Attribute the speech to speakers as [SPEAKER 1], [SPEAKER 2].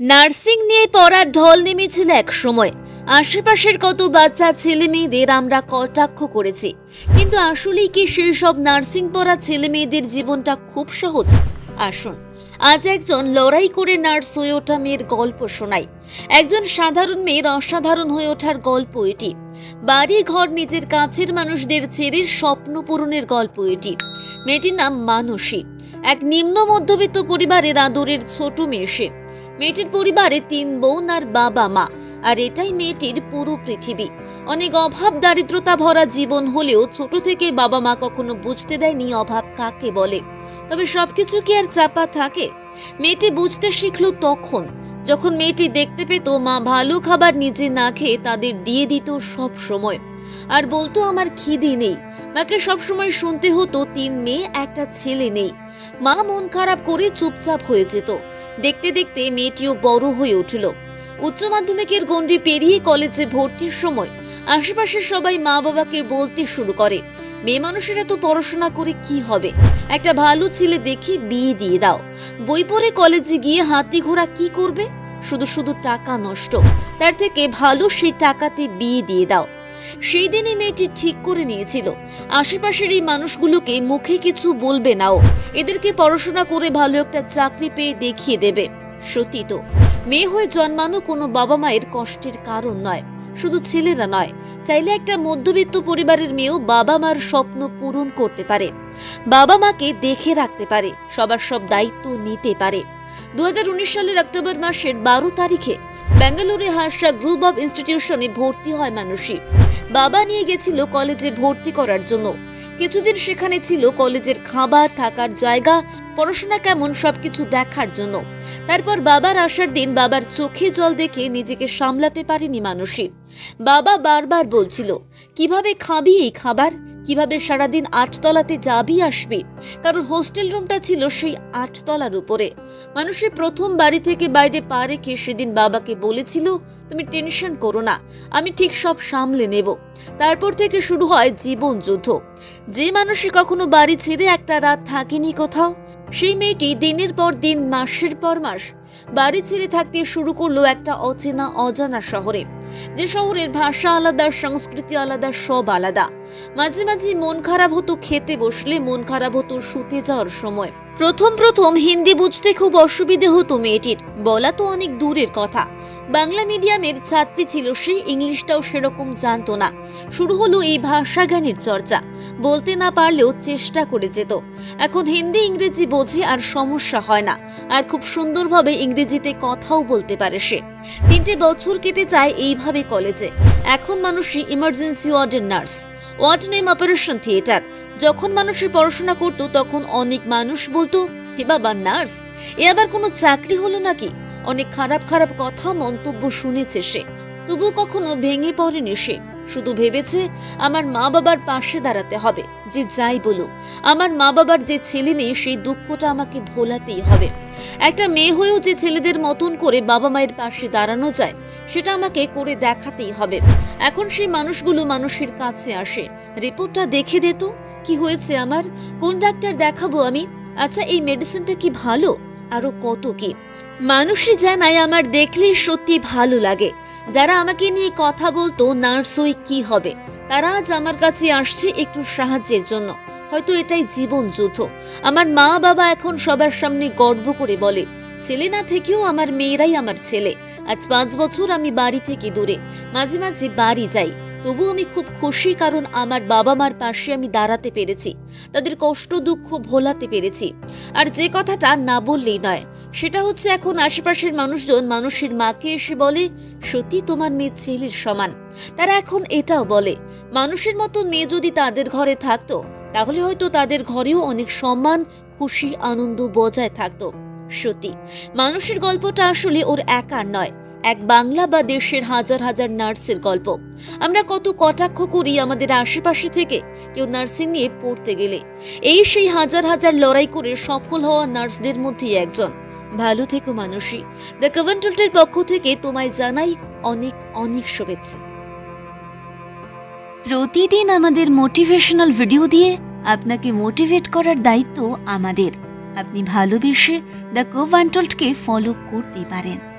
[SPEAKER 1] Nursing নিয়ে পড়ার ঢল নেমেছিল এক সময়। আশেপাশের কত বাচ্চা, ছেলে মেয়েদের আমরা কটাক্ষ করেছি। কিন্তু আসলেই কি সেই সব নার্সিং পড়া ছেলে মেয়েদের জীবনটা খুব সহজ? আসুন, আজ একজন লড়াই করে নার্স হয়ে ওঠা মেয়ের গল্প শোনাই। একজন সাধারণ মেয়ের অসাধারণ হয়ে ওঠার গল্প এটি। বাড়ি ঘর নিজের কাছের মানুষদের ছেড়ে স্বপ্ন পূরণের গল্প এটি। মেয়েটির নাম মানসী। এক নিম্ন মধ্যবিত্ত পরিবারের আদরের ছোট মেয়ে সে। মেয়েটির পরিবারে তিন বোন আর বাবা মা, আর এটাই মেয়েটির পুরো পৃথিবী। অনেক অভাব, দারিদ্রতা ভরা জীবন হলেও ছোট থেকে বাবা মা কখনো বুঝতে দেয়নি অভাব কাকে বলে। তবে সবকিছু কি আর চাপা থাকে? মেয়েটি বুঝতে শিখল তখন, যখন মেয়েটি দেখতে পেত মা ভালো খাবার নিজে না খেয়ে তাদের দিয়ে দিত সব সময়। আর বলতো, আমার খিদে নেই। মাকে সবসময় শুনতে হতো, তিন মেয়ে, একটা ছেলে নেই। মা মন খারাপ করে চুপচাপ হয়ে যেত। দেখতে দেখতে মেয়েটিও বড় হয়ে উঠল। উচ্চ মাধ্যমিকের গণ্ডি পেরিয়ে কলেজে ভর্তির সময় আশেপাশের সবাই মা বাবাকে বলতে শুরু করে, মেয়ে মানুষেরা তো পড়াশোনা করে কি হবে? একটা ভালো ছেলে দেখে বিয়ে দিয়ে দাও। বই পড়ে কলেজে গিয়ে হাতি ঘোড়া কি করবে? শুধু শুধু টাকা নষ্ট। তার থেকে ভালো সেই টাকাতে বিয়ে দিয়ে দাও। সেই দিনই মেয়েটি ঠিক করে নিয়েছিল। আশেপাশের এই মানুষগুলোকে মুখে কিছু বলবে নাও। এদেরকে পড়াশোনা করে ভালো একটা চাকরি পেয়ে দেখিয়ে দেবে। সত্যি তো, মেয়ে হয়ে জন্মানো কোনো বাবা মায়ের কষ্টের কারণ নয়, শুধু ছেলেরা নয়। চাইলে একটা মধ্যবিত্ত পরিবারের মেয়েও বাবা মার স্বপ্ন পূরণ করতে পারে। বাবা মাকে দেখে রাখতে পারে, সবার সব দায়িত্ব নিতে পারে। দু হাজার উনিশ সালের অক্টোবর মাসের বারো তারিখে বেঙ্গালুরু হার্ষা গ্রুপ অব ইনস্টিটিউশনে ভর্তি হয় মানুষই বাবা নিয়ে গেছিল কলেজে ভর্তি করার জন্য। কিছুদিন সেখানে ছিল কলেজের খাবার, থাকার জায়গা, পড়াশোনা কেমন সবকিছু দেখার জন্য। তারপর বাবার আসার দিন বাবার চোখে জল দেখে নিজেকে সামলাতে পারেনি মানুষই বাবা বারবার বলছিল, কীভাবে খাবি এই খাবার? কীভাবে সারাদিন আটতলাতে যাবি আসবি? কারণ হোস্টেল রুমটা ছিল সেই আটতলার উপরে। মানুষের প্রথম বাড়ি থেকে বাইরে পা রেখে সেদিন বাবাকে বলেছিল, তুমি টেনশন করো না, আমি ঠিক সব সামলে নেব। তারপর থেকে শুরু হয় জীবন যুদ্ধ। যে মানুষই কখনো বাড়ি ছেড়ে একটা রাত থাকেনি কোথাও, সেই মেয়েটি দিনের পর দিন, মাসের পর মাস, বাড়ি ছেড়ে থাকতে শুরু করল একটা অচেনা, অজানা শহরে। যে শহরের ভাষা আলাদা, সংস্কৃতি আলাদা, সব আলাদা। মাঝে মাঝে মন খারাপ হতো খেতে বসলে, মন খারাপ হতো শুতে যাওয়ার সময়। প্রথম প্রথম হিন্দি বুঝতে খুব অসুবিধে হতো মেয়েটির, বলা তো অনেক দূরের কথা। বাংলা মিডিয়ামের ছাত্রী ছিল সে, ইংলিশটাও সেরকম জানতো না। শুরু হলো এই ভাষা জ্ঞানের চর্চা। বলতে না পারলেও চেষ্টা করে যেত। এখন হিন্দি, ইংরেজি বোঝে আর সমস্যা হয় না। আর খুব সুন্দরভাবে ইংরেজিতে কথাও বলতে পারে সে। তিনটে বছর কেটে যায় এইভাবে কলেজে। এখন মানুষই ইমার্জেন্সি ওয়ার্ডের nurse ward name operation theatre যখন মানুষের পড়াশোনা করত, তখন অনেক মানুষ বলতো বাবা নার্স এ আবার কোনো চাকরি হলো নাকি? অনেক খারাপ খারাপ কথা, মন্তব্য শুনেছে সে। তবু কখনো ভেঙে পড়েনি সে। শুধু ভেবেছে আমার মা বাবার পাশে দাঁড়াতে হবে, যে যাই বলুক। আমার মা বাবার যে ছেলে নেই, সেই দুঃখটা আমাকে ভোলাতেই হবে। একটা মেয়ে হয়েও যে ছেলেদের মতন করে বাবা মায়ের পাশে দাঁড়ানো যায়, সেটা আমাকে করে দেখাতেই হবে। এখন সেই মানুষগুলো মানুষের কাছে আসে। রিপোর্টটা দেখে দে তো, কি হয়েছে আমার? কোন ডাক্তার দেখাবো আমি? আচ্ছা এই মেডিসিনটা কি ভালো? আরও কত কি? মানুষই জানায় আমার দেখলেই সত্যি ভালো লাগে। যারা আমাকে নিয়ে কথা বলতো, নার্স হয়ে কি হবে? তারা আজ আমার কাছে আসছে একটু সাহায্যের জন্য। হয়তো এটাই জীবন যুদ্ধ। আমার মা বাবা এখন সবার সামনে গর্ব করে বলে, ছেলে না থেকেও আমার মেয়েরাই আমার ছেলে। আজ পাঁচ বছর আমি বাড়ি থেকে দূরে। মাঝে মাঝে বাড়ি যাই। তবু আমি খুব খুশি কারণ আমার বাবা মার পাশে আমি দাঁড়াতে পেরেছি। তাদের কষ্ট দুঃখ ভোলাতে পেরেছি। আর যে কথাটা না বললেই নয় সেটা হচ্ছে এখন আশেপাশের মানুষজন মানুষের মাকে এসে বলে, সত্যি তোমার মেয়ে ছেলের সমান। তারা এখন এটাও বলে, মানুষের মতো মেয়ে যদি তাদের ঘরে থাকতো, তাহলে হয়তো তাদের ঘরেও অনেক সম্মান, খুশি, আনন্দ বজায় থাকতো। সত্যি, মানুষের গল্পটা আসলে ওর একার নয়, এক বাংলা বা দেশের হাজার হাজার নার্সের গল্প। আমরা কত কটাক্ষ করি আমাদের আশেপাশে থেকে কেউ নার্সিং নিয়ে পড়তে গেলে। এই সেই হাজার হাজার লড়াই করে সফল হওয়া নার্সদের মধ্যেই একজন। ভালো থেকো মানুষই দ্য কভেন্টুলটের পক্ষ থেকে তোমায় জানাই অনেক অনেক শুভেচ্ছা। প্রতিদিন আমাদের মোটিভেশনাল ভিডিও দিয়ে আপনাকে মোটিভেট করার দায়িত্ব আমাদের। আপনি ভালোবেসে দ্য কোভান্টল্টকে ফলো করতে পারেন।